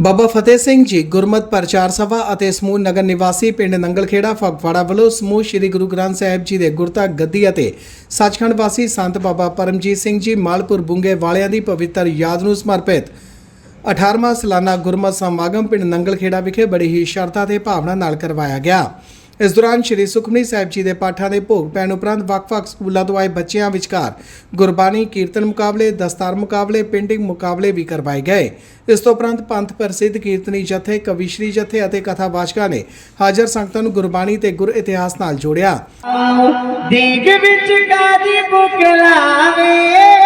ਬਾਬਾ ਫਤਿਹ ਸਿੰਘ ਜੀ ਗੁਰਮਤ ਪ੍ਰਚਾਰ ਸਭਾ ਅਤੇ ਸਮੂਹ ਨਗਰ ਨਿਵਾਸੀ ਪਿੰਡ ਨੰਗਲਖੇੜਾ ਫਗਵਾੜਾ ਵੱਲੋਂ ਸਮੂਹ ਸ੍ਰੀ ਗੁਰੂ ਗ੍ਰੰਥ ਸਾਹਿਬ ਜੀ ਦੇ ਗੁਰਤਾ ਗੱਦੀ ਅਤੇ ਸੱਚਖੰਡ ਵਾਸੀ ਸੰਤ ਬਾਬਾ ਪਰਮਜੀਤ ਸਿੰਘ ਜੀ ਮਾਲਪੁਰ ਬੁੰਗੇ ਵਾਲਿਆਂ ਦੀ ਪਵਿੱਤਰ ਯਾਦ ਨੂੰ ਸਮਰਪਿਤ 18ਵਾਂ ਸਾਲਾਨਾ ਗੁਰਮਤ ਸਮਾਗਮ ਪਿੰਡ ਨੰਗਲਖੇੜਾ ਵਿਖੇ ਬੜੀ ਹੀ ਸ਼ਰਧਾ ਤੇ ਭਾਵਨਾ ਨਾਲ ਕਰਵਾਇਆ ਗਿਆ। ਇਸ ਦੌਰਾਨ ਸ਼੍ਰੀ ਸੁਖਮਨੀ ਸਾਹਿਬ ਜੀ ਦੇ ਪਾਠਾਂ ਦੇ ਭੋਗ ਪੈਣ ਉਪਰੰਤ ਵੱਖ-ਵੱਖ ਸਕੂਲਾਂ ਤੋਂ ਆਏ ਬੱਚਿਆਂ ਵਿਚਕਾਰ ਗੁਰਬਾਣੀ, ਕੀਰਤਨ ਮੁਕਾਬਲੇ, ਦਸਤਾਰ ਮੁਕਾਬਲੇ, ਪੇਂਟਿੰਗ ਮੁਕਾਬਲੇ ਵੀ ਕਰਵਾਏ ਗਏ। ਇਸ ਤੋਂ ਉਪਰੰਤ ਪੰਥ ਪ੍ਰਸਿੱਧ ਕੀਰਤਨੀ ਜਥੇ ਕਵੀਸ਼ਰੀ ਜਥੇ ਅਤੇ ਕਥਾਵਾਚਕਾਂ ਨੇ ਹਾਜ਼ਰ ਸੰਗਤਾਂ ਨੂੰ ਗੁਰਬਾਣੀ ਤੇ ਗੁਰ ਇਤਿਹਾਸ ਨਾਲ ਜੋੜਿਆ। ਦੀਗ ਵਿੱਚ ਕਾਜੀ ਬੁਕਲਾਵੇ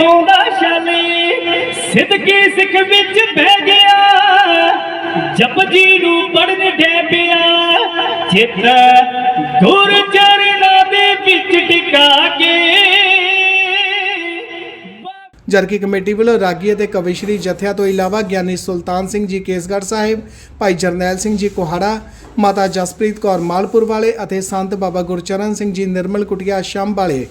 ਤੇ ਪੌਂਦਾ ਸ਼ਾਲੇ ਸਿੱਧਕੀ ਸਿੱਖ ਵਿੱਚ ਬਹਿ ਗਿਆ। ਜਪਜੀ ਨੂੰ ਪੜਨ ਡੇ ਪਿਆ ਚਿੱਤ ਗੁਰ ਚਰਨਾਂ ਦੇ ਵਿੱਚ ਟਿਕਾ ਕੇ। ਜਰਗੀ ਕਮੇਟੀ ਵੱਲੋਂ ਰਾਗੀ ਅਤੇ ਕਵੀਸ਼ਰੀ ਜਥਿਆਂ ਤੋਂ ਇਲਾਵਾ ਗਿਆਨੀ ਸੁਲਤਾਨ ਸਿੰਘ ਜੀ ਕੇਸਗੜ੍ਹ ਸਾਹਿਬ, ਭਾਈ ਜਰਨੈਲ ਸਿੰਘ ਜੀ ਕੋਹਾੜਾ, ਮਾਤਾ ਜਸਪ੍ਰੀਤ ਕੌਰ ਮਾਲਪੁਰ ਵਾਲੇ ਅਤੇ ਸੰਤ ਬਾਬਾ ਗੁਰਚਰਨ ਸਿੰਘ ਜੀ ਨਿਰਮਲ ਕੁਟਿਆ ਸ਼ੰਭ ਵਾਲੇ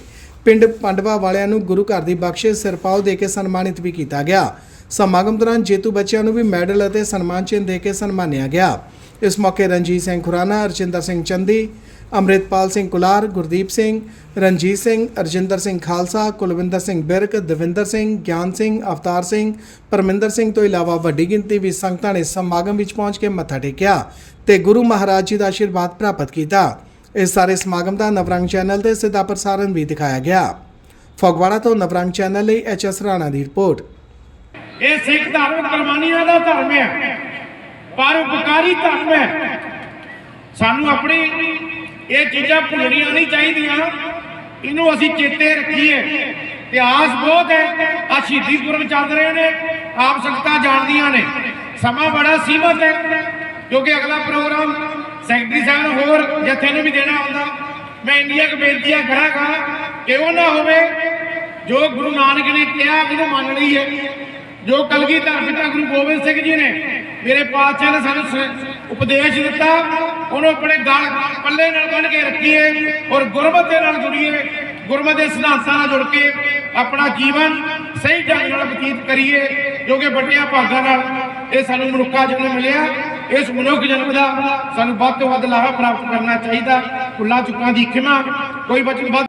ਪਿੰਡ ਪੰਡਵਾ ਵਾਲਿਆਂ ਨੂੰ ਗੁਰੂ ਘਰ ਦੀ ਬਖਸ਼ਿਸ਼, ਸਿਰਪਾਓ ਦੇ ਕੇ ਸਨਮਾਨਿਤ ਵੀ ਕੀਤਾ ਗਿਆ। ਸਮਾਗਮ ਦੌਰਾਨ ਜੇਤੂ ਬੱਚਿਆਂ ਨੂੰ ਵੀ ਮੈਡਲ ਅਤੇ ਸਨਮਾਨ ਚਿੰਨ੍ਹ ਦੇ ਕੇ ਸਨਮਾਨਿਆ ਗਿਆ। ਇਸ ਮੌਕੇ ਰਣਜੀਤ ਸਿੰਘ ਖੁਰਾਨਾ ਅਰਜਿੰਦਰ ਸਿੰਘ ਚੰਦੀ, ਅੰਮ੍ਰਿਤਪਾਲ ਸਿੰਘ ਕੁਲਾਰ, ਗੁਰਦੀਪ ਸਿੰਘ, ਰਣਜੀਤ ਸਿੰਘ, ਅਰਜਿੰਦਰ ਸਿੰਘ ਖਾਲਸਾ, ਕੁਲਵਿੰਦਰ ਸਿੰਘ ਬਿਰਕ, ਦਵਿੰਦਰ ਸਿੰਘ, ਗਿਆਨ ਸਿੰਘ, ਅਵਤਾਰ ਸਿੰਘ, ਪਰਮਿੰਦਰ ਸਿੰਘ ਤੋਂ ਇਲਾਵਾ ਵੱਡੀ ਗਿਣਤੀ ਵਿੱਚ ਸੰਗਤਾਂ ਨੇ ਸਮਾਗਮ ਵਿੱਚ ਪਹੁੰਚ ਕੇ ਮੱਥਾ ਟੇਕਿਆ ਤੇ ਗੁਰੂ ਮਹਾਰਾਜ ਜੀ ਦਾ ਆਸ਼ੀਰਵਾਦ ਪ੍ਰਾਪਤ ਕੀਤਾ। ਇਸ ਸਾਰੇ ਸਮਾਗਮ ਦਾ ਨਵਰੰਗ ਚੈਨਲ ਤੇ ਸਿੱਧਾ ਪ੍ਰਸਾਰਣ ਵੀ ਦਿਖਾਇਆ ਗਿਆ। ਫਗਵਾੜਾ ਤੋਂ ਨਵਰੰਗ ਚੈਨਲ ਲਈ ਐਚ ਐਸ ਰਾਣਾ ਦੀ ਰਿਪੋਰਟ। ਇਹ ਸਿੱਖ ਧਰਮ ਕੁਰਬਾਨੀਆਂ ਦਾ ਧਰਮ ਹੈ ਪਰਉਪਕਾਰੀ ਧਰਮ ਹੈ। ਸਾਨੂੰ ਆਪਣੀ ਇਹ ਚੀਜ਼ਾਂ ਭੁੱਲਣੀਆਂ ਨਹੀਂ ਚਾਹੀਦੀਆਂ। ਇਹਨੂੰ ਅਸੀਂ ਚੇਤੇ ਰੱਖੀਏ। ਇਤਿਹਾਸ ਬਹੁਤ ਹੈ ਆ ਸ਼ਹੀਦੀ ਪੁਰਬ ਚੱਲ ਰਹੇ ਨੇ, ਆਪ ਸੰਗਤਾਂ ਜਾਣਦੀਆਂ ਨੇ। ਸਮਾਂ ਬੜਾ ਸੀਮਤ ਹੈ, ਕਿਉਂਕਿ ਅਗਲਾ ਪ੍ਰੋਗਰਾਮ ਸੈਕਟਰੀ ਸਾਹਿਬ ਨੂੰ ਹੋਰ ਜਥੇ ਨੂੰ ਵੀ ਦੇਣਾ ਹੁੰਦਾ, ਮੈਂ ਇੰਨੀਆਂ ਕੁ ਬੇਨਤੀਆਂ ਕਰਾਂਗਾ ਕਿ ਉਹ ਨਾ ਹੋਵੇ, ਜੋ ਗੁਰੂ ਨਾਨਕ ਨੇ ਕਿਹਾ ਉਹਨੂੰ ਮੰਨ ਲਈ ਹੈ, ਜੋ ਕਲਗੀਧਰ ਪਿਤਾ ਗੁਰੂ ਗੋਬਿੰਦ ਸਿੰਘ ਜੀ ਨੇ ਮੇਰੇ ਪਾਤਸ਼ਾਹ ਨੇ ਸਾਨੂੰ ਉਪਦੇਸ਼ ਦਿੱਤਾ, ਉਹਨੂੰ ਆਪਣੇ ਗਲ ਪੱਲੇ ਨਾਲ ਬੰਨ੍ਹ ਕੇ ਰੱਖੀਏ ਔਰ ਗੁਰਮਤ ਦੇ ਨਾਲ ਜੁੜੀਏ, ਗੁਰਮਤ ਦੇ ਸਿਧਾਂਤਾਂ ਨਾਲ ਜੁੜ ਕੇ ਆਪਣਾ ਜੀਵਨ ਸਹੀ ਢੰਗ ਨਾਲ ਬਤੀਤ ਕਰੀਏ, ਜੋ ਕਿ ਵੱਡਿਆਂ ਭਾਗਾਂ ਨਾਲ ਇਹ ਸਾਨੂੰ ਮਨੁੱਖਾ ਜਨਮ ਮਿਲਿਆ। ਇਸ ਮਨੁੱਖ ਜਨਮ ਦਾ ਸਾਨੂੰ ਵੱਧ ਤੋਂ ਵੱਧ ਲਾਹਾ ਪ੍ਰਾਪਤ ਕਰਨਾ ਚਾਹੀਦਾ। ਭੁੱਲਾਂ ਚੁੱਕਾਂ ਦੀ ਖਿਮਾ, ਕੋਈ ਬਚਨ ਵੱਧ